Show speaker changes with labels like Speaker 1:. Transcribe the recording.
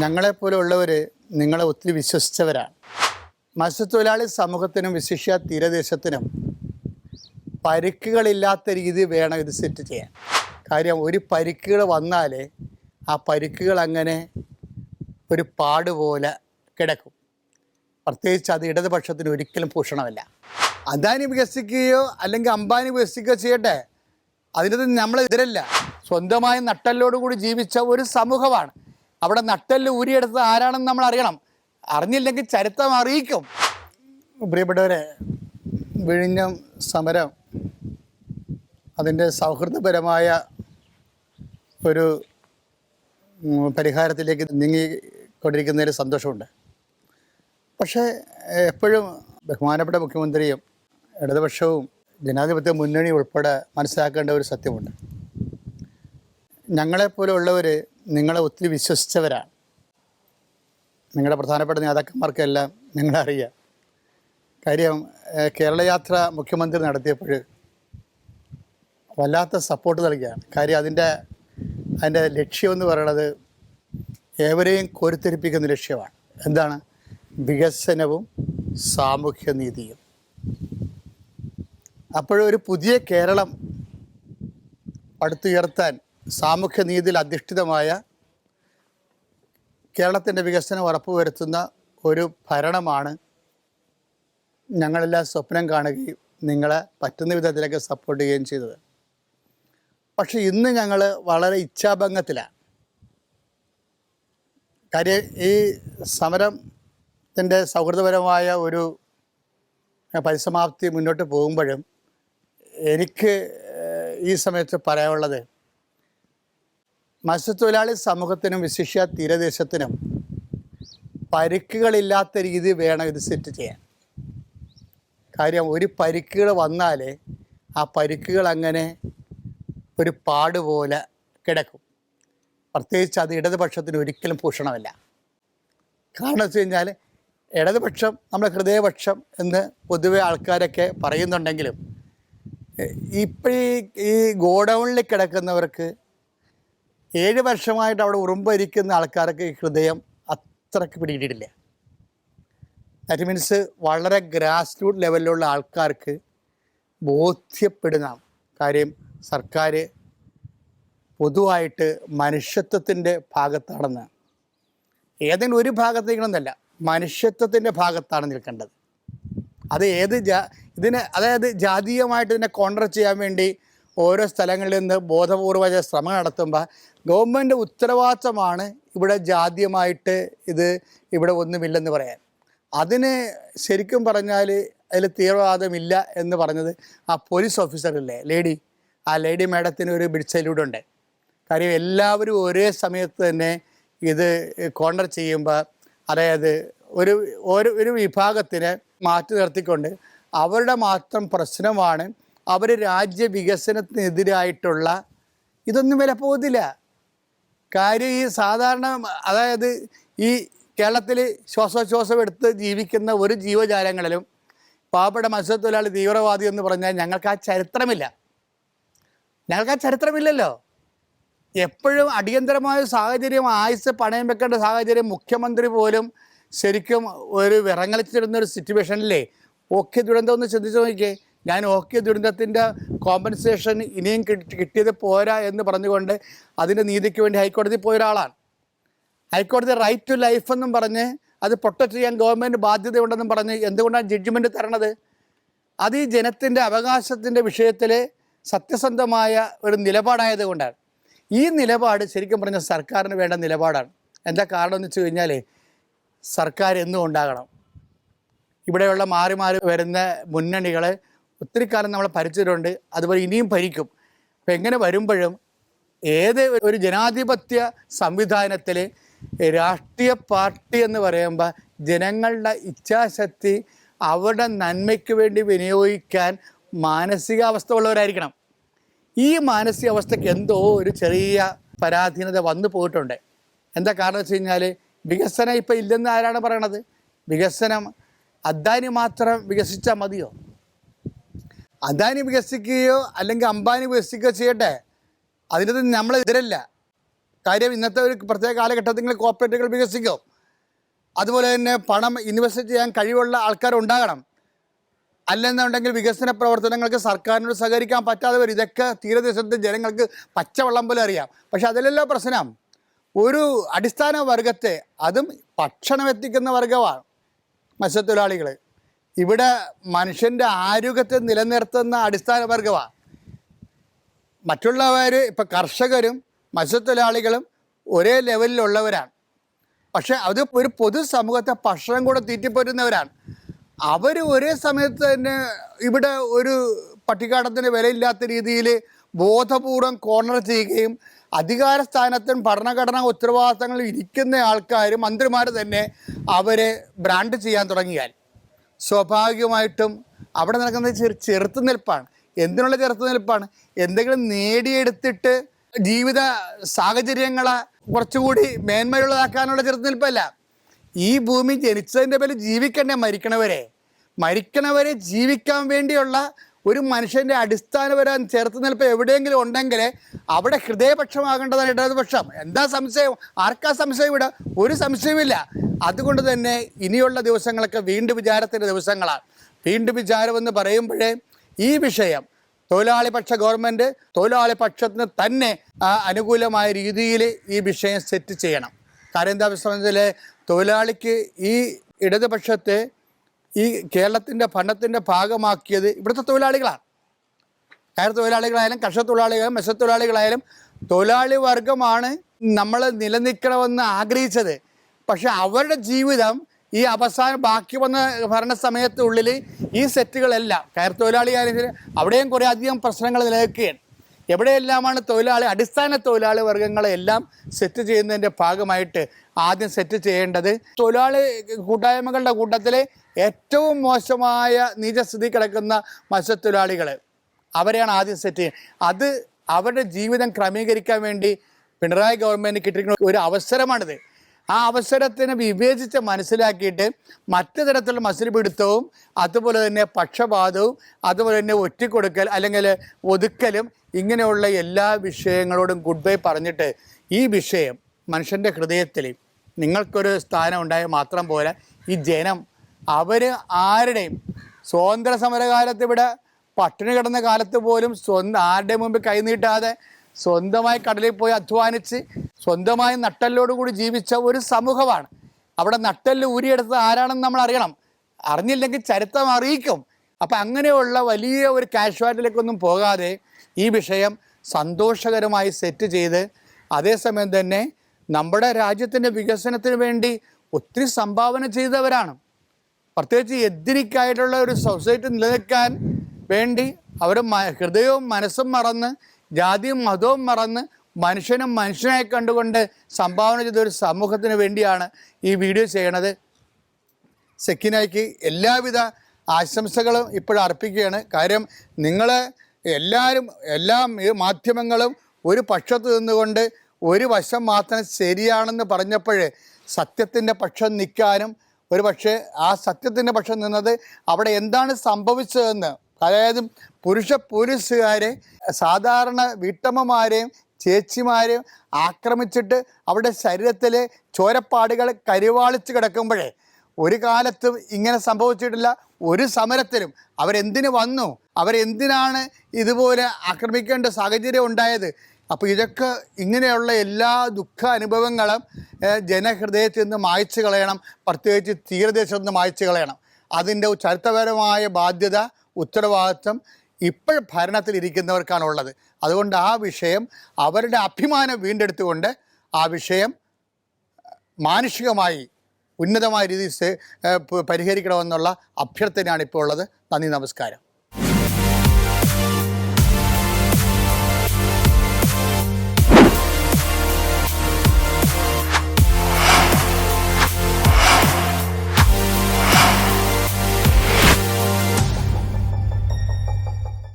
Speaker 1: ഞങ്ങളെപ്പോലുള്ളവർ നിങ്ങളെ ഒത്തിരി വിശ്വസിച്ചവരാണ്. മത്സ്യത്തൊഴിലാളി സമൂഹത്തിനും വിശിഷ്യ തീരദേശത്തിനും പരിക്കുകളില്ലാത്ത രീതി വേണം ഇത് സെറ്റ് ചെയ്യാൻ. കാര്യം ഒരു പരിക്കുകൾ വന്നാൽ ആ പരിക്കുകൾ അങ്ങനെ ഒരു പാട് പോലെ കിടക്കും. പ്രത്യേകിച്ച് അത് ഇടതുപക്ഷത്തിന് ഒരിക്കലും ഭൂഷണമല്ല അദാനി വികസിക്കുകയോ അല്ലെങ്കിൽ അംബാനി വികസിക്കുകയോ ചെയ്യട്ടെ അതിനൊന്നും നമ്മൾ എതിരല്ല സ്വന്തമായി നട്ടല്ലോടുകൂടി ജീവിച്ച ഒരു സമൂഹമാണ്. അവിടെ നട്ടൽ ഊരിയെടുത്തത് ആരാണെന്ന് നമ്മൾ അറിയണം. അറിഞ്ഞില്ലെങ്കിൽ ചരിത്രം അറിയിക്കും. പ്രിയപ്പെട്ടവരെ വിഴിഞ്ഞം സമരം അതിന്റെ സൗഹൃദപരമായ ഒരു പരിഹാരത്തിലേക്ക് പരിഹാരത്തിലേക്ക് നീങ്ങിക്കൊണ്ടിരിക്കുന്നതിൽ സന്തോഷമുണ്ട്. പക്ഷേ എപ്പോഴും ബഹുമാനപ്പെട്ട മുഖ്യമന്ത്രിയും ഇടതുപക്ഷവും ജനാധിപത്യ മുന്നണി ഉൾപ്പെടെ മനസ്സിലാക്കേണ്ട ഒരു സത്യമുണ്ട്. ഞങ്ങളെപ്പോലുള്ളവർ നിങ്ങളെ ഒത്തിരി വിശ്വസിച്ചവരാണ്. നിങ്ങളുടെ പ്രധാനപ്പെട്ട നേതാക്കന്മാർക്കെല്ലാം നിങ്ങളറിയാം. കാര്യം കേരളയാത്ര മുഖ്യമന്ത്രി നടത്തിയപ്പോൾ വല്ലാത്ത സപ്പോർട്ട് നൽകുകയാണ് കാര്യം അതിന്റെ അതിന്റെ ലക്ഷ്യമെന്ന് പറയുന്നത് ഏവരെയും കോരിത്തെരിപ്പിക്കുന്ന ലക്ഷ്യമാണ്. എന്താണ്? വികസനവും സാമൂഹ്യ നീതിയും അപ്പോഴൊരു പുതിയ കേരളം പടുത്തുയർത്താൻ സാമൂഹ്യനീതിയിൽ അധിഷ്ഠിതമായ കേരളത്തിന്റെ വികസനം ഉറപ്പുവരുത്തുന്ന ഒരു ഭരണമാണ് ഞങ്ങളെല്ലാം സ്വപ്നം കാണുകയും നിങ്ങളെ പറ്റുന്ന വിധത്തിലേക്ക് സപ്പോർട്ട് ചെയ്യുകയും ചെയ്തത്. പക്ഷെ ഇന്ന് ഞങ്ങൾ വളരെ ഇച്ഛാഭംഗത്തിലാണ്. കാര്യം ഈ സമരത്തിന്റെ സൗഹൃദപരമായ ഒരു പരിസമാപ്തി മുന്നോട്ട് പോകുമ്പോഴും എനിക്ക് ഈ സമയത്ത് പറയാനുള്ളത് മത്സ്യത്തൊഴിലാളി സമൂഹത്തിനും വിശിഷ്യ തീരദേശത്തിനും പരിക്കുകളില്ലാത്ത രീതി വേണം ഇത് സെറ്റ് ചെയ്യാൻ. കാര്യം ഒരു പരിക്കുകൾ വന്നാൽ ആ പരിക്കുകൾ അങ്ങനെ ഒരു പാട് പോലെ കിടക്കും. പ്രത്യേകിച്ച് അത് ഇടതുപക്ഷത്തിന് ഒരിക്കലും ഭൂഷണമല്ല കാരണം വെച്ച് കഴിഞ്ഞാൽ ഇടതുപക്ഷം നമ്മുടെ ഹൃദയപക്ഷം എന്ന് പൊതുവെ ആൾക്കാരൊക്കെ പറയുന്നുണ്ടെങ്കിലും ഇപ്പോഴീ ഈ ഈ ഗോഡൗണിൽ കിടക്കുന്നവർക്ക് ഏഴ് വർഷമായിട്ട് അവിടെ ഉറുമ്പരിക്കുന്ന ആൾക്കാർക്ക് ഹൃദയം അത്രയ്ക്ക് പിടിയിട്ടില്ല ദാറ്റ് മീൻസ് വളരെ ഗ്രാസ് റൂട്ട് ലെവലിലുള്ള ആൾക്കാർക്ക് ബോധ്യപ്പെടുന്ന കാര്യം സർക്കാർ പൊതുവായിട്ട് മനുഷ്യത്വത്തിന്റെ ഭാഗത്താണെന്ന്. ഏതെങ്കിലും ഒരു ഭാഗത്തേക്കണമെന്നല്ല മനുഷ്യത്വത്തിന്റെ ഭാഗത്താണ് നിൽക്കേണ്ടത്. അത് ഏത് ജാ ഇതിനെ അതായത് ജാതീയമായിട്ട് ഇതിനെ കോൺട്രസ്റ്റ് ചെയ്യാൻ വേണ്ടി ഓരോ സ്ഥലങ്ങളിൽ നിന്ന് ബോധപൂർവ ശ്രമം നടത്തുമ്പോൾ ഗവൺമെന്റ് ഉത്തരവാദിത്തമാണ് ഇവിടെ ജാദ്യമായിട്ട് ഇത് ഇവിടെ ഒന്നുമില്ലെന്ന് പറയാൻ. അതിന് ശരിക്കും പറഞ്ഞാൽ അതിൽ തീവ്രവാദമില്ല എന്ന് പറഞ്ഞത് ആ പോലീസ് ഓഫീസറില്ലേ ലേഡി ആ ലേഡി മാഡത്തിന് ഒരു ബിഡ്സൈലൂടെ ഉണ്ട്. കാര്യം എല്ലാവരും ഒരേ സമയത്ത് തന്നെ ഇത് കോണ്ടർ ചെയ്യുമ്പോൾ അതായത് ഒരു ഒരു വിഭാഗത്തിനെ മാറ്റി നിർത്തിക്കൊണ്ട് അവരുടെ മാത്രം പ്രശ്നമാണ് അവർ രാജ്യ വികസനത്തിനെതിരായിട്ടുള്ള ഇതൊന്നും വില പോകുന്നില്ല കാര്യം ഈ സാധാരണ അതായത് ഈ കേരളത്തിൽ ശ്വാസോച്ഛ്വാസം എടുത്ത് ജീവിക്കുന്ന ഒരു ജീവജാലങ്ങളിലും പാവപ്പെട്ട മത്സ്യത്തൊഴിലാളി തീവ്രവാദി എന്ന് പറഞ്ഞാൽ ഞങ്ങൾക്ക് ആ ചരിത്രമില്ല. ഞങ്ങൾക്ക് ആ ചരിത്രമില്ലല്ലോ. എപ്പോഴും അടിയന്തരമായ സാഹചര്യം ആയുസ് പണയം വെക്കേണ്ട സാഹചര്യം മുഖ്യമന്ത്രി പോലും ശരിക്കും ഒരു വിറങ്ങലിച്ചിരുന്ന ഒരു സിറ്റുവേഷനിലേ ഓക്കെ ദുരന്തം ഒന്ന് ചിന്തിച്ച് നോക്കിയേ. ഞാൻ ഓക്കെ ദുരന്തത്തിന്റെ കോമ്പൻസേഷൻ ഇനിയും കിട്ടി- കിട്ടിയത് പോരാ എന്ന് പറഞ്ഞുകൊണ്ട് അതിന്റെ നീതിക്ക് വേണ്ടി ഹൈക്കോടതി പോയ ഒരാളാണ് ഹൈക്കോടതി റൈറ്റ് ടു ലൈഫ് എന്നും പറഞ്ഞ് അത് പ്രൊട്ടക്ട് ചെയ്യാൻ ഗവൺമെന്റ് ബാധ്യതയുണ്ടെന്നും പറഞ്ഞ് എന്തുകൊണ്ടാണ് ജഡ്ജ്മെന്റ് തരണത്? അത് ഈ ജനത്തിന്റെ അവകാശത്തിന്റെ വിഷയത്തിൽ സത്യസന്ധമായ ഒരു നിലപാടായത് കൊണ്ടാണ്. ഈ നിലപാട് ശരിക്കും പറഞ്ഞ സർക്കാരിന് വേണ്ട നിലപാടാണ്. എന്താ കാരണം എന്ന് വെച്ച് കഴിഞ്ഞാൽ സർക്കാർ എന്നും ഉണ്ടാകണം. ഇവിടെയുള്ള മാറി മാറി വരുന്ന മുന്നണികളെ ഒത്തിരി കാലം നമ്മൾ ഭരിച്ചിട്ടുണ്ട് അതുപോലെ ഇനിയും ഭരിക്കും. അപ്പം എങ്ങനെ വരുമ്പോഴും ഏത് ഒരു ജനാധിപത്യ സംവിധാനത്തിൽ രാഷ്ട്രീയ പാർട്ടി എന്ന് പറയുമ്പോൾ ജനങ്ങളുടെ ഇച്ഛാശക്തി അവരുടെ നന്മയ്ക്ക് വേണ്ടി വിനിയോഗിക്കാൻ മാനസികാവസ്ഥ ഉള്ളവരായിരിക്കണം ഈ മാനസികാവസ്ഥയ്ക്ക് എന്തോ ഒരു ചെറിയ പരാധീനത വന്നു പോയിട്ടുണ്ട്. എന്താ കാരണം വെച്ച് കഴിഞ്ഞാൽ വികസനം ഇപ്പം ഇല്ലെന്ന് ആരാണ് പറയണത്? വികസനം അദ്ദാനി മാത്രം വികസിച്ചാൽ മതിയോ? അദാനി വികസിക്കുകയോ അല്ലെങ്കിൽ അംബാനി വികസിക്കുകയോ ചെയ്യട്ടെ. അതിനകത്ത് നമ്മൾ എതിരല്ല. കാര്യം ഇന്നത്തെ ഒരു പ്രത്യേക കാലഘട്ടത്തിൽ കോർപ്പറേറ്റുകൾ വികസിക്കും. അതുപോലെ തന്നെ പണം ഇൻവെസ്റ്റ് ചെയ്യാൻ കഴിവുള്ള ആൾക്കാർ ഉണ്ടാകണം. അല്ലെന്നുണ്ടെങ്കിൽ വികസന പ്രവർത്തനങ്ങൾക്ക് സർക്കാരിനോട് സഹകരിക്കാൻ പറ്റാതെ വരും. ഇതൊക്കെ തീരദേശത്തെ ജനങ്ങൾക്ക് പച്ചവെള്ളം പോലെ അറിയാം. പക്ഷെ അതിലല്ലോ പ്രശ്നം. ഒരു അടിസ്ഥാന വർഗത്തെ അതും ഭക്ഷണം എത്തിക്കുന്ന വർഗമാണ് മത്സ്യത്തൊഴിലാളികൾ ഇവിടെ മനുഷ്യന്റെ ആരോഗ്യത്തെ നിലനിർത്തുന്ന അടിസ്ഥാന വർഗമാണ് മറ്റുള്ളവർ ഇപ്പം കർഷകരും മത്സ്യത്തൊഴിലാളികളും ഒരേ ലെവലിലുള്ളവരാണ് പക്ഷെ അത് ഒരു പൊതുസമൂഹത്തെ ഭക്ഷണം കൂടെ തീറ്റിപ്പോരുന്നവരാണ് അവർ ഒരേ സമയത്ത് തന്നെ ഇവിടെ ഒരു പട്ടികാടത്തിന് വിലയില്ലാത്ത രീതിയിൽ ബോധപൂർവം കോർണർ ചെയ്യുകയും അധികാര സ്ഥാനത്തും ഭരണഘടനാ ഉത്തരവാദിത്തങ്ങളിൽ ഇരിക്കുന്ന ആൾക്കാർ മന്ത്രിമാർ തന്നെ അവരെ ബ്രാൻഡ് ചെയ്യാൻ തുടങ്ങിയാൽ. സ്വാഭാവികമായിട്ടും അവിടെ നടക്കുന്നത് ചെറു ചെറുത്തുനിൽപ്പാണ് എന്തിനുള്ള ചെറുത്തുനിൽപ്പാണ് എന്തെങ്കിലും നേടിയെടുത്തിട്ട് ജീവിത സാഹചര്യങ്ങളെ കുറച്ചുകൂടി മേന്മയുള്ളതാക്കാനുള്ള ചെറുത്തുനിൽപ്പല്ല ഈ ഭൂമി ജനിച്ചതിന്റെ പേരിൽ ജീവിക്കണ്ടേ മരിക്കണവരെ? മരിക്കണവരെ ജീവിക്കാൻ വേണ്ടിയുള്ള ഒരു മനുഷ്യന്റെ അടിസ്ഥാനപരം ചേർത്ത് നിൽപ്പ് എവിടെയെങ്കിലും ഉണ്ടെങ്കിൽ അവിടെ ഹൃദയപക്ഷമാകേണ്ടതാണ് ഇടതുപക്ഷം എന്താ സംശയം? ആർക്കാ സംശയം ഇവിടെ? ഒരു സംശയമില്ല അതുകൊണ്ട് തന്നെ ഇനിയുള്ള ദിവസങ്ങളൊക്കെ വീണ്ടും വിചാരത്തിന്റെ ദിവസങ്ങളാണ്. വീണ്ടും വിചാരമെന്ന് പറയുമ്പോഴേ ഈ വിഷയം തൊഴിലാളിപക്ഷ ഗവൺമെന്റ് തൊഴിലാളി പക്ഷത്തിന് തന്നെ അനുകൂലമായ രീതിയിൽ ഈ വിഷയം സെറ്റ് ചെയ്യണം. കാര്യം എന്താ സംബന്ധിച്ചാൽ തൊഴിലാളിക്ക് ഈ ഇടതുപക്ഷത്തെ ഈ കേരളത്തിന്റെ ഭരണത്തിന്റെ ഭാഗമാക്കിയത് ഇവിടുത്തെ തൊഴിലാളികളാണ്. കയർ തൊഴിലാളികളായാലും കർഷക തൊഴിലാളികളായാലും മത്സ്യത്തൊഴിലാളികളായാലും തൊഴിലാളി വർഗമാണ് നമ്മൾ നിലനിൽക്കണമെന്ന് ആഗ്രഹിച്ചത്. പക്ഷെ അവരുടെ ജീവിതം ഈ അവസാനം ബാക്കി വന്ന ഭരണ സമയത്തുള്ളിൽ ഈ സെറ്റുകളെല്ലാം കയർ തൊഴിലാളിയായാലും അവിടെയും കുറേ അധികം പ്രശ്നങ്ങൾ നിലനിൽക്കുകയാണ്. എവിടെയെല്ലാമാണ് തൊഴിലാളി അടിസ്ഥാന തൊഴിലാളി വർഗങ്ങളെല്ലാം സെറ്റ് ചെയ്യുന്നതിന്റെ ഭാഗമായിട്ട് ആദ്യം സെറ്റ് ചെയ്യേണ്ടത് തൊഴിലാളി കൂട്ടായ്മകളുടെ കൂട്ടത്തിൽ ഏറ്റവും മോശമായ നിജസ്ഥിതി കിടക്കുന്ന മത്സ്യത്തൊഴിലാളികൾ അവരെയാണ് ആദ്യം സെറ്റ് ചെയ്യുന്നത്. അത് അവരുടെ ജീവിതം ക്രമീകരിക്കാൻ വേണ്ടി പിണറായി ഗവൺമെന്റ് കിട്ടിയിരിക്കുന്ന ഒരു അവസരമാണിത്. ആ അവസരത്തിനെ വിവേചിച്ച് മനസ്സിലാക്കിയിട്ട് മറ്റു തരത്തിലുള്ള മത്സരപിടുത്തവും അതുപോലെ തന്നെ പക്ഷപാതവും അതുപോലെ തന്നെ ഒറ്റിക്കൊടുക്കൽ അല്ലെങ്കിൽ ഒതുക്കലും ഇങ്ങനെയുള്ള എല്ലാ വിഷയങ്ങളോടും ഗുഡ് ബൈ പറഞ്ഞിട്ട് ഈ വിഷയം മനുഷ്യന്റെ ഹൃദയത്തിൽ നിങ്ങൾക്കൊരു സ്ഥാനം ഉണ്ടായാൽ മാത്രം പോലെ ഈ ജനം അവർ ആരുടെയും സ്വാതന്ത്ര്യ സമരകാലത്ത് ഇവിടെ പട്ടിണി കിടന്ന കാലത്ത് പോലും സ്വന്തം ആരുടെ മുമ്പിൽ കൈനീട്ടാതെ സ്വന്തമായി കടലിൽ പോയി അധ്വാനിച്ച് സ്വന്തമായി നട്ടല്ലോട് കൂടി ജീവിച്ച ഒരു സമൂഹമാണ്. അവിടെ നട്ടൽ ഊരിയെടുത്തത് ആരാണെന്ന് നമ്മൾ അറിയണം. അറിഞ്ഞില്ലെങ്കിൽ ചരിത്രം അറിയിക്കും. അപ്പം അങ്ങനെയുള്ള വലിയ ഒരു കാഷ്വാലിറ്റിയിലേക്കൊന്നും പോകാതെ ഈ വിഷയം സന്തോഷകരമായി സെറ്റ് ചെയ്ത് അതേസമയം തന്നെ നമ്മുടെ രാജ്യത്തിന്റെ വികസനത്തിന് വേണ്ടി ഒത്തിരി സംഭാവന ചെയ്തവരാണ്. പ്രത്യേകിച്ച് എതിരിക്കായിട്ടുള്ള ഒരു സൊസൈറ്റി നിലനിൽക്കാൻ വേണ്ടി അവർ ഹൃദയവും മനസ്സും മറന്ന് ജാതിയും മതവും മറന്ന് മനുഷ്യനും മനുഷ്യനായി കണ്ടുകൊണ്ട് സംഭാവന ചെയ്ത ഒരു സമൂഹത്തിന് വേണ്ടിയാണ് ഈ വീഡിയോ ചെയ്യണത്. സെക്കിനായിക്ക് എല്ലാവിധ ആശംസകളും ഇപ്പോൾ അർപ്പിക്കുകയാണ്. കാര്യം നിങ്ങൾ എല്ലാവരും എല്ലാ മാധ്യമങ്ങളും ഒരു പക്ഷത്ത് നിന്നുകൊണ്ട് ഒരു വശം മാത്രം ശരിയാണെന്ന് പറഞ്ഞപ്പോഴേ സത്യത്തിന്റെ പക്ഷം നിൽക്കാനും ഒരു പക്ഷേ ആ സത്യത്തിന്റെ പക്ഷം നിന്നത് അവിടെ എന്താണ് സംഭവിച്ചതെന്ന്. അതായത് പുരുഷ പോലീസുകാരെ സാധാരണ വീട്ടമ്മമാരെയും ചേച്ചിമാരെയും ആക്രമിച്ചിട്ട് അവരുടെ ശരീരത്തിലെ ചോരപ്പാടുകൾ കരിവാളിച്ച് കിടക്കുമ്പോഴേ ഒരു കാലത്തും ഇങ്ങനെ സംഭവിച്ചിട്ടില്ല. ഒരു സമരത്തിലും അവരെന്തിനു വന്നു? അവരെന്തിനാണ് ഇതുപോലെ ആക്രമിക്കേണ്ട സാഹചര്യം ഉണ്ടായത്? അപ്പോൾ ഇതൊക്കെ ഇങ്ങനെയുള്ള എല്ലാ ദുഃഖ അനുഭവങ്ങളും ജനഹൃദയത്തിൽ നിന്ന് മായ്ച്ചു കളയണം. പ്രത്യേകിച്ച് തീരദേശത്ത് നിന്ന് മായ്ച്ചു കളയണം. അതിന്റെ ചരിത്രപരമായ ബാധ്യത ഉത്തരവാദിത്വം ഇപ്പോൾ ഭരണത്തിലിരിക്കുന്നവർക്കാണുള്ളത് അതുകൊണ്ട് ആ വിഷയം അവരുടെ അഭിമാനം വീണ്ടെടുത്തുകൊണ്ട് ആ വിഷയം മാനുഷികമായി ഉന്നതമായ രീതിയിൽ പരിഹരിക്കണമെന്നുള്ള അഭ്യർത്ഥനയാണ് ഇപ്പോൾ ഉള്ളത്. നന്ദി നമസ്കാരം.